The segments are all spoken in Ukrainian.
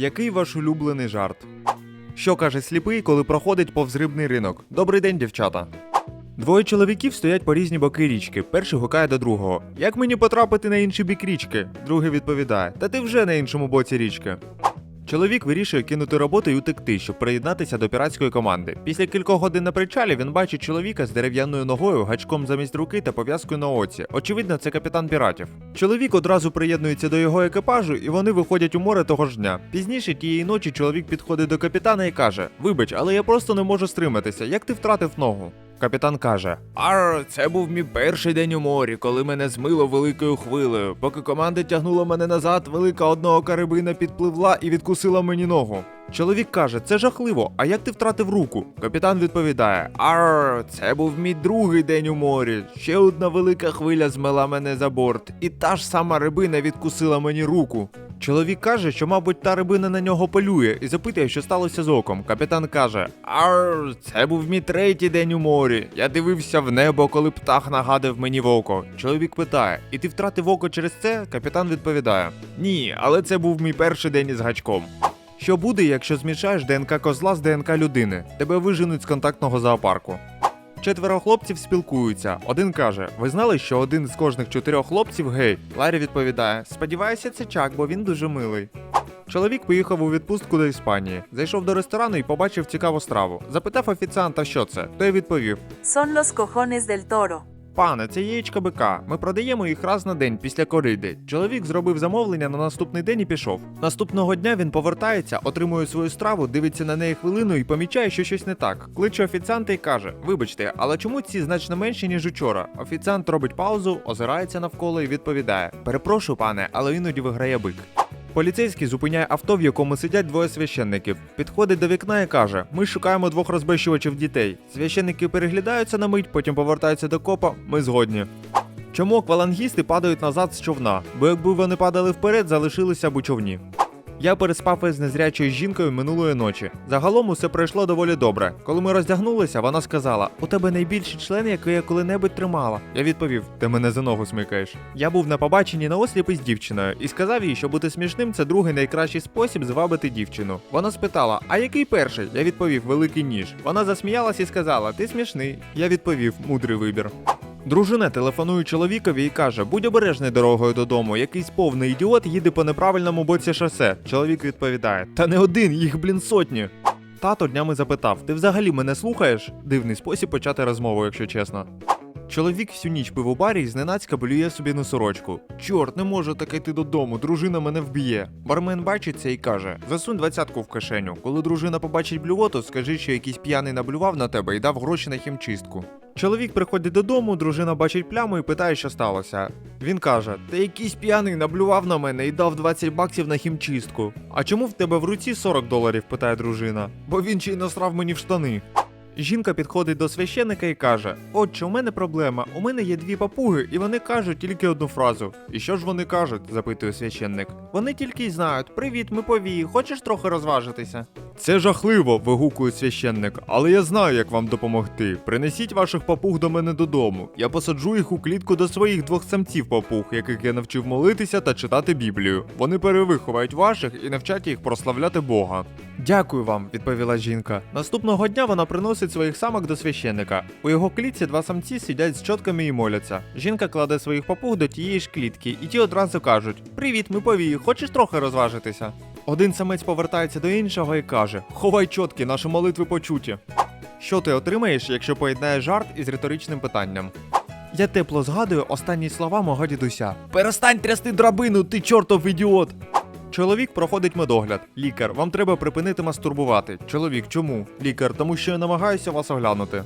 Який ваш улюблений жарт? Що каже сліпий, коли проходить повз рибний ринок? Добрий день, дівчата. Двоє чоловіків стоять по різні боки річки. Перший гукає до другого: Як мені потрапити на інший бік річки? Другий відповідає: Та ти вже на іншому боці річки. Чоловік вирішує кинути роботу і утекти, щоб приєднатися до піратської команди. Після кількох годин на причалі він бачить чоловіка з дерев'яною ногою, гачком замість руки та пов'язкою на оці. Очевидно, це капітан піратів. Чоловік одразу приєднується до його екіпажу, і вони виходять у море того ж дня. Пізніше тієї ночі чоловік підходить до капітана і каже: Вибач, але я просто не можу стриматися. Як ти втратив ногу? Капітан каже: Ар, це був мій перший день у морі, коли мене змило великою хвилею. Поки команда тягнула мене назад, велика одного карибина підпливла і відкусила мені ногу. Чоловік каже, це жахливо. А як ти втратив руку? Капітан відповідає: Ар, це був мій другий день у морі. Ще одна велика хвиля змела мене за борт, і та ж сама рибина відкусила мені руку. Чоловік каже, що, мабуть, та рибина на нього полює і запитує, що сталося з оком. Капітан каже: Ар, це був мій третій день у морі. Я дивився в небо, коли птах нагадав мені в око. Чоловік питає: І ти втратив око через це? Капітан відповідає: Ні, але це був мій перший день із гачком. Що буде, якщо змішаєш ДНК козла з ДНК людини? Тебе виженуть з контактного зоопарку. Четверо хлопців спілкуються. Один каже: Ви знали, що один з кожних чотирьох хлопців гей? Ларі відповідає: Сподіваюся, це Чак, бо він дуже милий. Чоловік поїхав у відпустку до Іспанії. Зайшов до ресторану і побачив цікаву страву. Запитав офіціанта, що це. Той відповів: Son los cojones del toro. Пане, це яєчка бика. Ми продаємо їх раз на день після кориди. Чоловік зробив замовлення на наступний день і пішов. Наступного дня він повертається, отримує свою страву, дивиться на неї хвилину і помічає, що щось не так. Кличе офіціанта і каже: Вибачте, але чому ці значно менші, ніж учора? Офіціант робить паузу, озирається навколо і відповідає: Перепрошую, пане, але іноді виграє бик. Поліцейський зупиняє авто, в якому сидять двоє священників. Підходить до вікна і каже: Ми шукаємо двох розбещувачів дітей. Священники переглядаються на мить, потім повертаються до копа. Ми згодні. Чому аквалангісти падають назад з човна? Бо якби вони падали вперед, залишилися б у човні. Я переспав із незрячою жінкою минулої ночі. Загалом усе пройшло доволі добре. Коли ми роздягнулися, вона сказала: У тебе найбільший член, який я коли-небудь тримала. Я відповів: Ти мене за ногу смикаєш. Я був на побаченні на осліп із дівчиною і сказав їй, що бути смішним це другий найкращий спосіб звабити дівчину. Вона спитала: А який перший? Я відповів великий ніж. Вона засміялась і сказала: Ти смішний. Я відповів мудрий вибір. Дружина телефонує чоловікові і каже: будь обережний дорогою додому, якийсь повний ідіот їде по неправильному боці шосе. Чоловік відповідає: Та не один, їх блін сотні. Тато днями запитав: Ти взагалі мене слухаєш? Дивний спосіб почати розмову, якщо чесно. Чоловік всю ніч пив у барі і зненацька блює собі на сорочку. Чорт, не можу так йти додому, дружина мене вб'є. Бармен бачить це і каже: засунь двадцятку в кишеню. Коли дружина побачить блювоту, скажи, що якийсь п'яний наблював на тебе і дав гроші на хімчистку. Чоловік приходить додому, дружина бачить пляму і питає, що сталося. Він каже: Та якийсь п'яний наблював на мене і дав 20 баксів на хімчистку. А чому в тебе в руці 40 доларів? питає дружина. Бо він ще й насрав мені в штани. Жінка підходить до священика і каже: Отче, у мене проблема. У мене є дві папуги, і вони кажуть тільки одну фразу. І що ж вони кажуть? запитує священник. Вони тільки й знають: Привіт, ми повії, хочеш трохи розважитися? Це жахливо, вигукує священник, але я знаю, як вам допомогти. Принесіть ваших папуг до мене додому. Я посаджу їх у клітку до своїх двох самців папуг, яких я навчив молитися та читати Біблію. Вони перевиховають ваших і навчать їх прославляти Бога. Дякую вам, відповіла жінка. Наступного дня вона приносить своїх самок до священника. У його клітці два самці сидять з чотками і моляться. Жінка кладе своїх папуг до тієї ж клітки, і ті одразу кажуть: Привіт, ми повії, хочеш трохи розважитися? Один самець повертається до іншого і каже: Ховай чотки, наші молитви почуті. Що ти отримаєш, якщо поєднаєш жарт із риторичним питанням? Я тепло згадую останні слова мого дідуся. Перестань трясти драбину, ти чортов ідіот! Чоловік проходить медогляд. Лікар, вам треба припинити мастурбувати. Чоловік, чому? Лікар, тому що я намагаюся вас оглянути.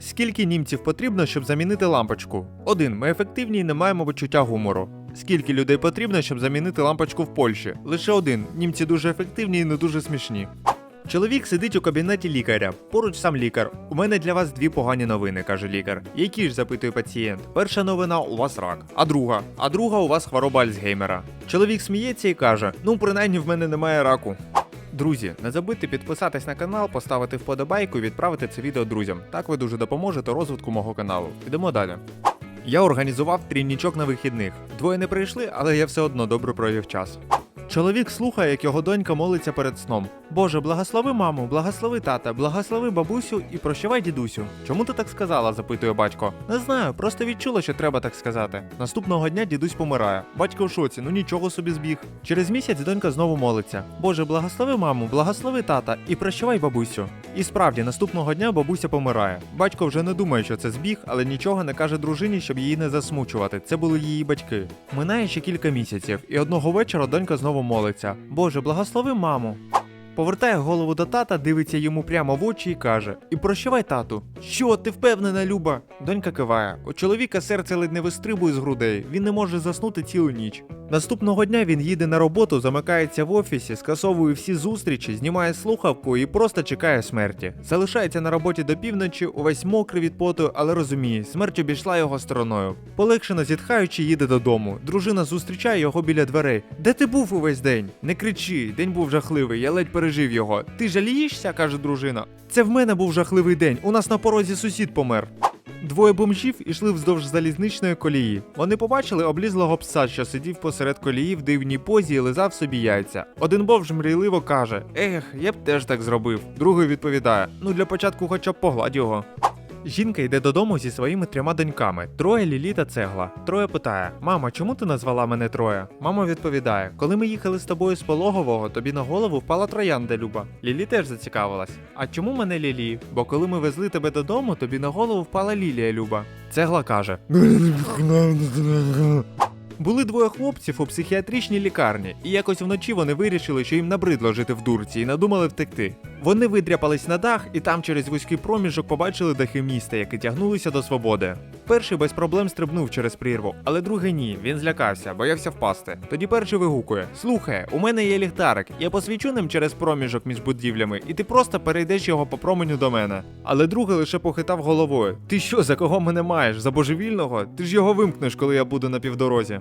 Скільки німців потрібно, щоб замінити лампочку? Один. Ми ефективні і не маємо відчуття гумору. Скільки людей потрібно, щоб замінити лампочку в Польщі? Лише один. Німці дуже ефективні і не дуже смішні. Чоловік сидить у кабінеті лікаря. Поруч сам лікар. У мене для вас дві погані новини, каже лікар. Які ж запитує пацієнт. Перша новина у вас рак, а друга. А друга у вас хвороба Альцгеймера. Чоловік сміється і каже: Ну, принаймні в мене немає раку. Друзі, не забудьте підписатись на канал, поставити вподобайку і відправити це відео друзям. Так ви дуже допоможете розвитку мого каналу. Ідемо далі. Я організував трінічок на вихідних. Двоє не прийшли, але я все одно добре провів час. Чоловік слухає, як його донька молиться перед сном. Боже, благослови маму, благослови тата, благослови бабусю і прощавай дідусю. Чому ти так сказала? запитує батько. Не знаю, просто відчула, що треба так сказати. Наступного дня дідусь помирає. Батько в шоці, ну нічого собі збіг. Через місяць донька знову молиться. Боже, благослови маму, благослови тата і прощавай бабусю. І справді, наступного дня бабуся помирає. Батько вже не думає, що це збіг, але нічого не каже дружині, щоб її не засмучувати. Це були її батьки. Минає ще кілька місяців, і одного вечора донька знову молиться: Боже, благослови маму. Повертає голову до тата, дивиться йому прямо в очі і каже: І прощавай тату. Що, ти впевнена, Люба? Донька киває. У чоловіка серце ледь не вистрибує з грудей. Він не може заснути цілу ніч. Наступного дня він їде на роботу, замикається в офісі, скасовує всі зустрічі, знімає слухавку і просто чекає смерті. Залишається на роботі до півночі, увесь мокрий від поту, але розуміє, смерть обійшла його стороною. Полегшено зітхаючи, їде додому. Дружина зустрічає його біля дверей. Де ти був увесь день? Не кричи, день був жахливий, я ледь пережив його. Ти жалієшся? каже дружина. Це в мене був жахливий день. У нас на порозі сусід помер. Двоє бомжів ішли вздовж залізничної колії. Вони побачили облізлого пса, що сидів посеред колії в дивній позі і лизав собі яйця. Один бомж мрійливо каже: Ех, я б теж так зробив. Другий відповідає: Ну для початку хоча б погладь його. Жінка йде додому зі своїми трьома доньками: троє Лілі та цегла. Троє питає: Мама, чому ти назвала мене троє? Мама відповідає: Коли ми їхали з тобою з пологового, тобі на голову впала троянда Люба. Лілі теж зацікавилась. А чому мене Лілі? Бо коли ми везли тебе додому, тобі на голову впала Лілія Люба. Цегла каже: були двоє хлопців у психіатричній лікарні, і якось вночі вони вирішили, що їм набридло жити в дурці і надумали втекти. Вони видряпались на дах і там через вузький проміжок побачили дахи міста, які тягнулися до свободи. Перший без проблем стрибнув через прірву, але другий ні. Він злякався, боявся впасти. Тоді перший вигукує: Слухай, у мене є ліхтарик, я посвічу ним через проміжок між будівлями, і ти просто перейдеш його по променю до мене. Але другий лише похитав головою: Ти що, за кого мене маєш? За божевільного? Ти ж його вимкнеш, коли я буду на півдорозі.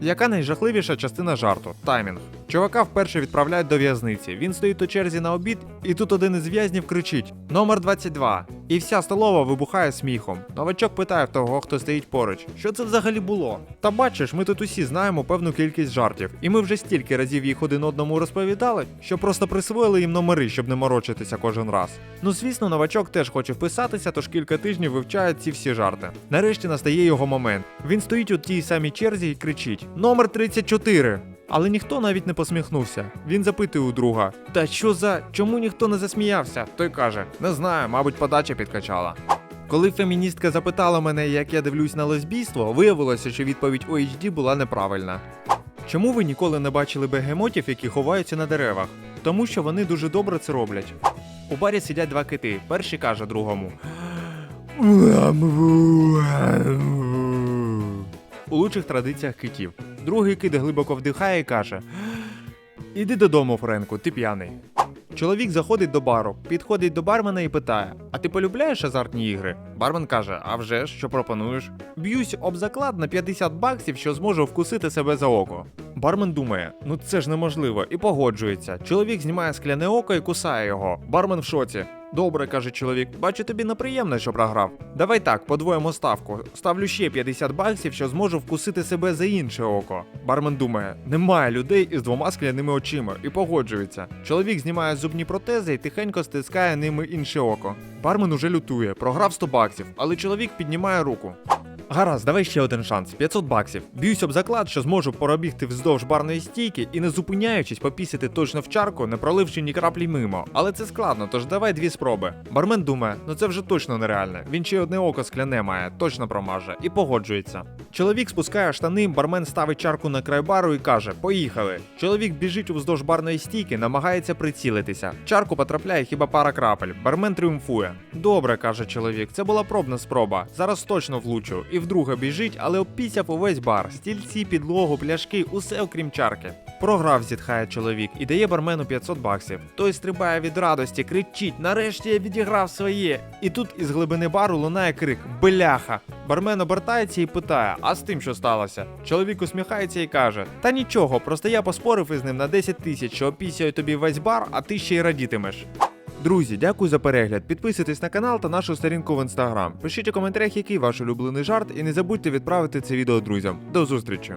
Яка найжахливіша частина жарту? Таймінг. Чувака вперше відправляють до в'язниці. Він стоїть у черзі на обід, і тут один із в'язнів кричить: Номер 22. І вся столова вибухає сміхом. Новачок питає в того, хто стоїть поруч, що це взагалі було. Та бачиш, ми тут усі знаємо певну кількість жартів, і ми вже стільки разів їх один одному розповідали, що просто присвоїли їм номери, щоб не морочитися кожен раз. Ну звісно, новачок теж хоче вписатися, тож кілька тижнів вивчає ці всі жарти. Нарешті настає його момент. Він стоїть у тій самій черзі і кричить: Номер 34! Але ніхто навіть не посміхнувся. Він запитує у друга: Та що за чому ніхто не засміявся? Той каже: Не знаю, мабуть, подача підкачала. Коли феміністка запитала мене, як я дивлюсь на лесбійство, виявилося, що відповідь OHD була неправильна. Чому ви ніколи не бачили бегемотів, які ховаються на деревах? Тому що вони дуже добре це роблять. У барі сидять два кити. Перший каже другому. У лучших традиціях китів. Другий кит глибоко вдихає і каже: Іди додому, Френку, ти п'яний. Чоловік заходить до бару, підходить до бармена і питає: А ти полюбляєш азартні ігри? Бармен каже: А вже ж, що пропонуєш? Б'юсь об заклад на 50 баксів, що зможу вкусити себе за око. Бармен думає: ну це ж неможливо, і погоджується. Чоловік знімає скляне око і кусає його. Бармен в шоці. Добре, каже чоловік, бачу тобі неприємно, що програв. Давай так, подвоємо ставку. Ставлю ще 50 баксів, що зможу вкусити себе за інше око. Бармен думає, немає людей із двома скляними очима і погоджується. Чоловік знімає зубні протези і тихенько стискає ними інше око. Бармен уже лютує, програв 100 баксів, але чоловік піднімає руку. Гаразд, давай ще один шанс 500 баксів. Б'юсь об заклад, що зможу пробігти вздовж барної стійки і не зупиняючись попісити точно в чарку, не проливши ні краплі мимо. Але це складно, тож давай дві спроби. Бармен думає, ну це вже точно нереально. Він ще одне око скляне має, точно промаже, і погоджується. Чоловік спускає штани, бармен ставить чарку на край бару і каже: Поїхали. Чоловік біжить уздовж барної стійки, намагається прицілитися. Чарку потрапляє хіба пара крапель. Бармен тріумфує. Добре, каже чоловік, це була пробна спроба. Зараз точно влучу. І вдруге біжить, але обпісяв увесь бар. Стільці, підлогу, пляшки, усе окрім чарки. Програв, зітхає чоловік і дає бармену 500 баксів. Той стрибає від радості, кричить: нарешті я відіграв своє. І тут із глибини бару лунає крик Бляха! Бармен обертається і питає: А з тим що сталося? Чоловік усміхається і каже: Та нічого, просто я поспорив із ним на 10 тисяч, що опісяю тобі весь бар, а ти ще й радітимеш. Друзі, дякую за перегляд. Підписуйтесь на канал та нашу сторінку в інстаграм. Пишіть у коментарях, який ваш улюблений жарт, і не забудьте відправити це відео друзям. До зустрічі!